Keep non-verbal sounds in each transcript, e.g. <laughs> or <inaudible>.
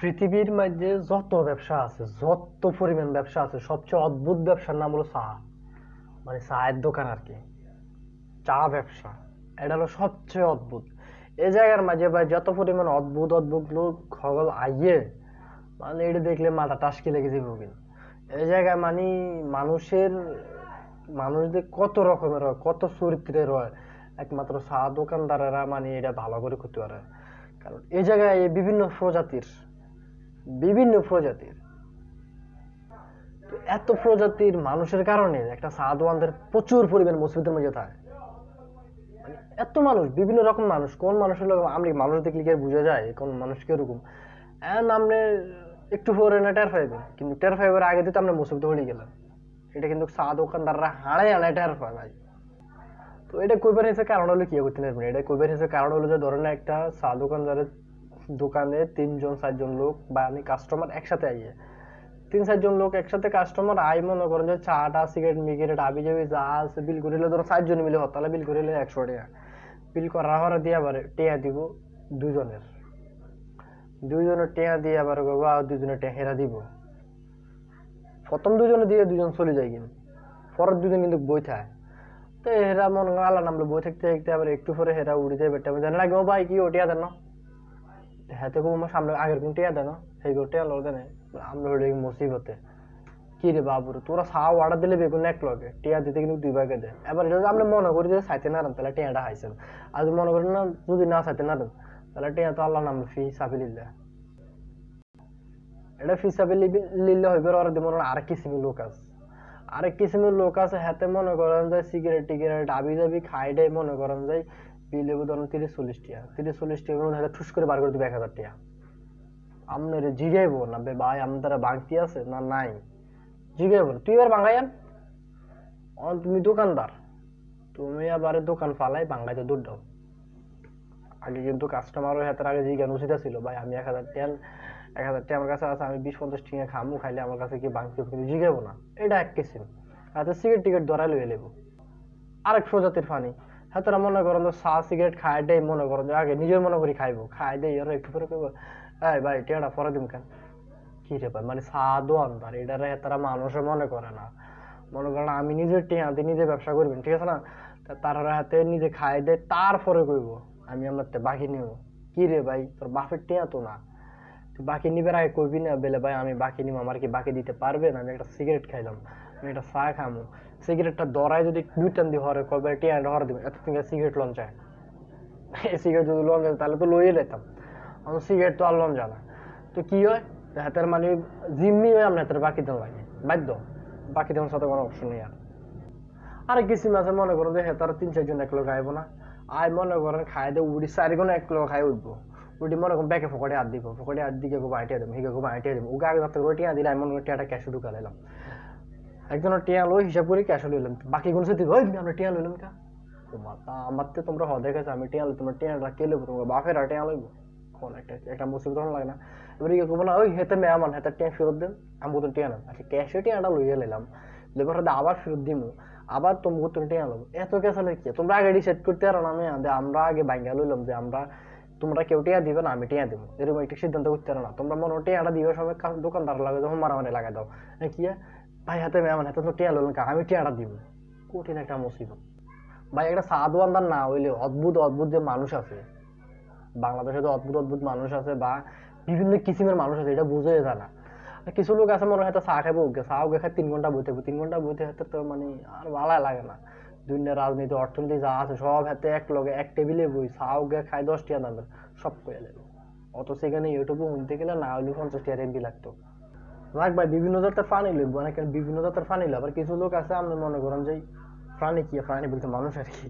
পৃথিবীর মধ্যে যত ব্যবসা আছে, যত পরিমাণ ব্যবসা আছে, সবচেয়ে অদ্ভুত ব্যবসার নাম হলো চা। মানে চায়ের দোকান আর কি। চা ব্যবসা। এটা হলো সবচেয়ে অদ্ভুত। এই জায়গার মাঝে ভাই যত পরিমাণ অদ্ভুত অদ্ভুত লোক খগল আইয়ে মানে এটা দেখলে মাথা টাসকি লেগে যাবে ওকে এই জায়গায় মানে মানুষের, মানুষদের কত রকমের হয়, কত চরিত্রের হয়। একমাত্র চা দোকানদারেরা মানে এটা ভালো করে করতে পারে। কারণ এই জায়গায় বিভিন্ন প্রজাতির বিভিন্ন প্রজাতির। এত প্রজাতির মানুষের কারণে একটা চা দোকানদার প্রচুর পরিমাণ মুসিবতের মধ্যে থাকে। মানে এত মানুষ, বিভিন্ন রকম মানুষ, কোন মানুষের লোক আমি মানুষ দেখলে কি বোঝা যায়? কোন মানুষ কীরকম এখন আপনি একটু পরে না টের পাইবেন কিন্তু টের পাইবার আগে দিতে আমরা মুসিবত হয়ে গেলাম। এটা কিন্তু চা দোকানদাররা হাড়াই হাড়াই টের পায় ভাই তো এটা কইবার হিসেবে কারণ হলো কি করতে পারবেন এটা কইবার হিসেবে কারণ হলো যে ধরেন একটা চা দোকানদারের দোকানে তিনজন, চারজন লোক বা আমি কাস্টমার একসাথে আইয়ে। তিন, চারজন লোক একসাথে কাস্টমার আই মনে করেন যে চাটা সিগারেট মিগারেট আবি যাবি যা আছে বিল করিলে ধরো চারজন মিলে হতালে বিল করিলে একশো টাকা। বিল করার পরে দিয়ে আবার টেয়া দিব দুজনের দুইজনের টেয়া দিয়ে আবার বাবা দুজনের টেহেরা দিব। প্রথম দুজনে দিয়ে দুজন চলে যায় কিন্তু। পরের দুজন কিন্তু বই থাকে তো হেরা মনে আল্লাহ নামলো বই থাকতে থাকতে আবার একটু পরে হেরা উড়ে যায় বেটা। জানে লাগে ও ভাই কি ও টিয়া দেন না হ্যাঁ তো সামনে আগের কোন টিয়া দেন, সেই গো টিয়া লোক দেনে আমরা হলে মুসিবতে। কি রে বাবুর, তোরা সাও অর্ডার দিলে বেগুন এক লগে টিয়া দিতে কিন্তু দুই ভাগে দেয়। এবার এটা আমরা মনে করি যে সাইতে না তাহলে টিয়াটা হাইছেন আর যদি মনে করেন না, যদি না সাইতে না তাহলে টিয়া তো আল্লাহ নাম ফি সাবিলিল্লাহ। এটা ফি সাবিলিল্লাহ হইবে আর মনে হয় আরেক কিসিমের লোক আছে। আরেক কিসিমের লোক আছে হাতে মনে করেন যে সিগারেট টিগারেট আবি যাবি খাই দেয়, মনে করেন যে বিলে ধরেন তিরিশ চল্লিশ টিয়া তিরিশ চল্লিশ টিয়া মনে হয় ঠুস করে বার করে দিবে এক হাজার টিয়া আপনার জিগাইবো না বে ভাই আমাদের বাংতি আছে না নাই? জিগাইবো তুই এবার বাঙ্গাইয়ান? অন, তুমি দোকানদার। তুমি আবার দোকান ফালাই বাঙ্গাইতে দূর দাও। আগে কিন্তু কাস্টমারও হাতের আগে জিজ্ঞান উচিত ছিল। ভাই, আমি এক হাজার টেন এক হাজার টাকা আমার কাছে আছে, আমি বিশ পঞ্চাশ টাকা খামু, খাইলে আমার কাছে কি বাংতি কিন্তু জিগাবো না। এটা এক কিসিম। হাতে সিগারেট টিকেট ধরাই লইয়ে লেবো আরেক প্রজাতির ফানি। হাতেরা মনে করেন তো চা সিগারেট খাই দেয় মনে করেন যে আগে নিজের মনে করি খাইবো। খাই দেয় আর একটু পরে কইবো, এই ভাই, টেয়াটা পরে দিম কেন? কি রে ভাই মানে সাদও আনবার এটারে তারা মানুষে মনে করে না। মনে করেন আমি নিজের টিয়াতে নিজে ব্যবসা করবেন ঠিক আছে না? তারা হাতে নিজে খাই দেয় তারপরে কইবো, আমি আমার বাকি নিব কি রে ভাই, তোর বাপের টিয়া তো না। বাকি নিবার আগে কইবি না, বেলে, ভাই, আমি বাকি নিব আমার কি বাকি দিতে পারবেন আমি একটা সিগারেট খাইলাম। একটা চা খামো। সিগারেটটা দরায় যদি দুই টান হরে কবে টিয়াটা হরে দিবে এত সিগারেট এই সিগারেট যদি লঞ্চ তাহলে তো লইয়ে লেতাম সিগারেট তো আর না। তো কি হয়? হাতের মানে জিম্মি হয়ে আমরা হাতের বাকি লাগে বাধ্য? বাকি সাথে কোনো অপশন নেই আর। আরেক কিসিম আছে মনে করো যে হেতার তিন চারজন এক লোক খাইবো না। আয় মনে করেন খাই দিয়ে উড়ি চারি কোনো এক লোক খাই উঠবো। উঠি মনে করেন ব্যাকে ফকটে হাত দিব, ফকটে হাত দিকে গোবা আইটিয়া দেবো, হিগে গোবা আইটিয়া দেবো। ওকে আগে করে টিয়া দিলে আমি মনে করি টিয়াটা ক্যাশে ঢুকা লাইলাম একজনের টিয়া লই হিসাব করে ক্যাশে লইলাম বাকি কোনো সাথে ওই আমরা টিয়া লইলাম কা। মাতা আমার তো তোমরা হদে গেছে আমি টিয়া লই, তোমার টিয়াটা কে লইবো? তোমার বাপের আর টিয়া লইবো? কোন একটা একটা মুসিবত হন লাগে না? এবার ইয়ে করব না, ওই হেতে মেয়ামান হেতে টিয়া ফেরত দেন, আমি বলতাম টিয়া নেন আচ্ছা ক্যাশে টিয়াটা লইয়ে লাইলাম। লেবার হাতে আবার ফেরত দিমু। আবার তোমাকে তুমি টিয়া লব এত কেসালে কি? তোমরা আগে ডিসাইড করতে না, আমি আমরা আগে বাইঙ্গা লইলাম যে আমরা, তোমরা কেউ টিয়া দিবে না, আমি টিয়া দেবো এরকম একটা সিদ্ধান্ত করতে পারো না। তোমরা মনে টিয়াটা দিবে কা- দোকানদার লাগে যখন মারামারি লাগাই দাও। কি? ভাই, হাতে মেয়ামান হাতে তো টিয়া আমি টিয়াটা দিব। কঠিন একটা মুসিবত। ভাই, একটা সাধু আন্দার না হইলে অদ্ভুত অদ্ভুত যে মানুষ আছে, বাংলাদেশে তো অদ্ভুত অদ্ভুত মানুষ আছে বা বিভিন্ন কিসিমের মানুষ আছে, এটা বুঝে যায় না। কিছু লোক আছে মনে হয় চা খাব চা খাই তিন ঘণ্টা বই থাকব। তিন ঘণ্টা বই থাকতে তো মানে আর ভালো লাগে না। দুনিয়া, রাজনীতি, অর্থনীতি যা আছে সব হাতে এক লগে এক টেবিলে বই, চা ওকে খাই দশ টিয়া দামের, সব কয়ে অত সেখানে ইউটিউবে শুনতে গেলে না হলে পঞ্চাশ টিয়ার এমবি লাগতো। রাখ ভাই, বিভিন্ন জাতের প্রাণী লিখব অনেক বিভিন্ন জাতের প্রাণী আবার কিছু লোক আছে, আপনি মনে করেন যে প্রাণী কি প্রাণী বলতে মানুষ আর কি।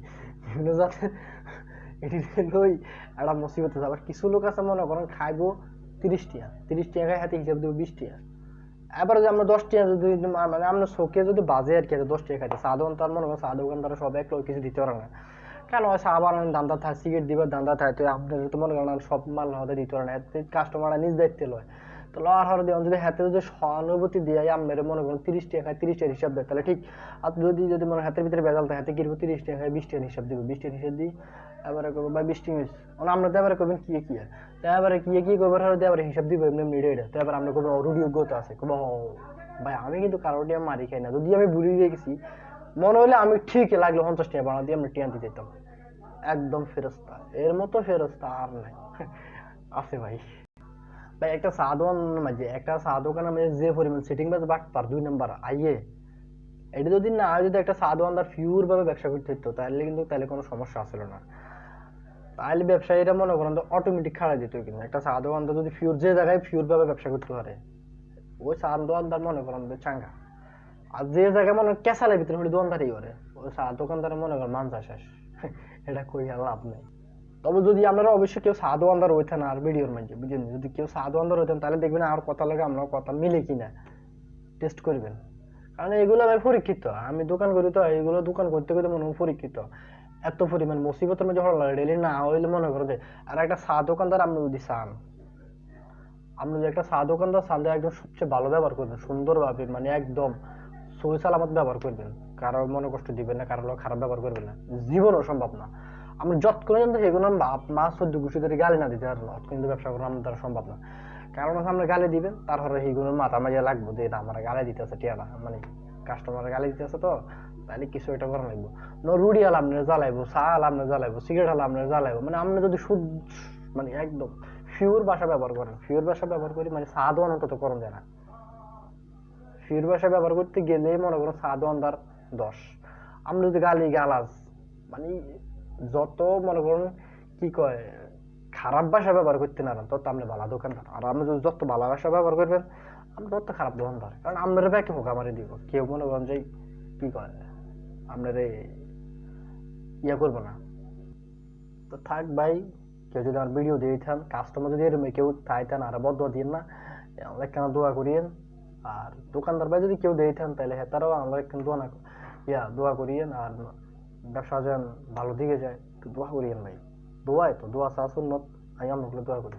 বিভিন্ন জাতের এটি লই একটা মুসিবত আছে। আবার কিছু লোক আছে, মনে করেন খাইবো তিরিশ টিয়া। তিরিশ টিয়া খাই, হাতে হিসাব দেবো বিশ টিয়া। এবার যদি আমরা দশ টিয়া যদি মানে আমরা শোকে যদি বাজে আর কি আছে দশ টিয়া খাইতে সাধারণ তার মনে করেন সাধারণ দোকানদার সব এক লোক কিছু দিতে পারে না। কেন চা বানানোর দান্দা থাকে সিগারেট দিবার দান্দা থাকে তো আপনার তো মনে করেন সব মাল হতে দিতে পারে না। কাস্টমাররা নিজ দায়িত্বে লয়। তো লওয়ার হওয়ার দিয়ে যদি হাতে যদি সহানুভূতি দিয়ে আপনার মনে করেন তিরিশ টাকা তিরিশ টাকার হিসাব দেয়, তাহলে ঠিক। আর যদি যদি মনে হাতের ভিতরে বেজাল থাকে, হাতে কিনবো তিরিশ টাকা বিশ টাকার হিসাব দিব, বিশ টাকার হিসাব দিই, এবারে করব বা বিশ টাকা মানে আমরা তো এবারে করবেন কি কি? তো এবারে কি কি করবার হলে এবারে হিসাব দিব, এমনি এমনি এটা তো এবার আমরা করব রুডি যোগ্যতা আছে। করব ভাই, আমি কিন্তু কারও দিয়ে মারি খাই না। যদি আমি ভুলে গিয়ে গেছি, মনে হলে আমি ঠিক লাগল পঞ্চাশ টাকা বাড়া দিয়ে আমরা টিয়ান্তি দিতাম একদম ফেরস্তা। এর মতো ফেরস্তা আর নাই। <laughs> আছে ভাই। ভাই, একটা সাধুয়ান মাঝে একটা সাধুকানের মাঝে যে পরিমাণ সেটিং বাজ বাট পার দুই নাম্বার আইয়ে। এটা যদি না যদি একটা সাধুয়ানদার ফিউর ভাবে ব্যবসা করতে হতো তাহলে কিন্তু তাহলে কোনো সমস্যা আসলো না। তাহলে ব্যবসায়ীরা মনে করেন তো অটোমেটিক খাড়া দিত কিন্তু। একটা সাধুয়ানদার যদি ফিউর যে জায়গায় ভাবে ব্যবসা করতে পারে, ওই সাধুয়ানদার মনে করেন যে চাঙ্গা। আর যে জায়গায় মনে কেসালের ভিতরে হলে দোকানদারি করে, ওই চা দোকানদার মনে করেন মানসা শেষ। <laughs> এটা কই লাভ নেই। তবে যদি আপনারা অবশ্যই কেউ সাধু আন্দার হইতেন আর ভিডিওর মধ্যে বুঝলেন? যদি কেউ সাধু আন্দার হইতেন, তাহলে দেখবেন আর কথা লাগে আমরা কথা মিলে কিনা। টেস্ট করবেন। কারণ এগুলো ভাই পরীক্ষিত। আমি দোকান করি তো এগুলো দোকান করতে করতে মনে হয় পরীক্ষিত। এত পরিমাণ মুসিবতের মধ্যে হল ডেলি না হইলে মনে করো যে, আর একটা চা দোকানদার আপনি যদি চান, আপনি যদি একটা চা দোকানদার চান একদম সবচেয়ে ভালো ব্যবহার করবেন, সুন্দরভাবে মানে একদম সই সালামত ব্যবহার করবেন, কারও মনে কষ্ট দিবেন না, কারও খারাপ ব্যবহার করবেন না, জীবনও সম্ভব না। আমরা যত করে কিন্তু সেগুলো বাপ মা সদ্য ধরে গালি না দিতে পারব অত কিন্তু ব্যবসা করা আমাদের সম্ভব না। কারণ হচ্ছে আমরা গালি দিবেন, তারপরে সেইগুলোর মাথা মাঝে লাগবো যে আমার গালি দিতেছে টিয়ারা মানে কাস্টমার গালি দিতেছে তো, তাহলে কিছু এটা করা লাগবো। ন রুডি আল আপনার জ্বালাইবো চা আল জ্বালাইবো সিগারেট আল আপনার জ্বালাইবো। মানে আপনি যদি শুদ্ধ মানে একদম ফিওর ভাষা ব্যবহার করেন ফিওর ভাষা ব্যবহার করি মানে সাধু অন্তত করণ যায় না। ফির ভাষা ব্যবহার করতে গেলে মনে করো সাধু আন্দার দশ আমরা যদি গালি, গালাজ মানে যত মনে করুন কি কয়, খারাপ ভাষা ব্যবহার করতে না তত আপনি ভালো দোকানদার। আর আপনি যদি যত ভালো ভাষা ব্যবহার করবেন, আপনি তত খারাপ দোকানদার। কারণ আপনার ব্যাকে হোক আমারে দিব। কেউ মনে করেন যে, কি কয়, আপনার ইয়ে করব না। তো থাক ভাই, কেউ যদি আমার ভিডিও দিয়ে থান কাস্টমার যদি এরকম কেউ থাইতেন আর বদ্ধ দিন না অনেক কেন দোয়া করিয়েন। আর দোকানদার ভাই যদি কেউ দিয়ে থান, তাহলে হ্যাঁ তারাও আমরা একটু দোয়া না ইয়া, দোয়া করিয়েন। আর ব্যবসা যেন ভালো দিকে যায় তো দোয়া করিয়েন ভাই দোয়াই তো, দোয়া চা সুন্নত। আমি আমরা দোয়া করি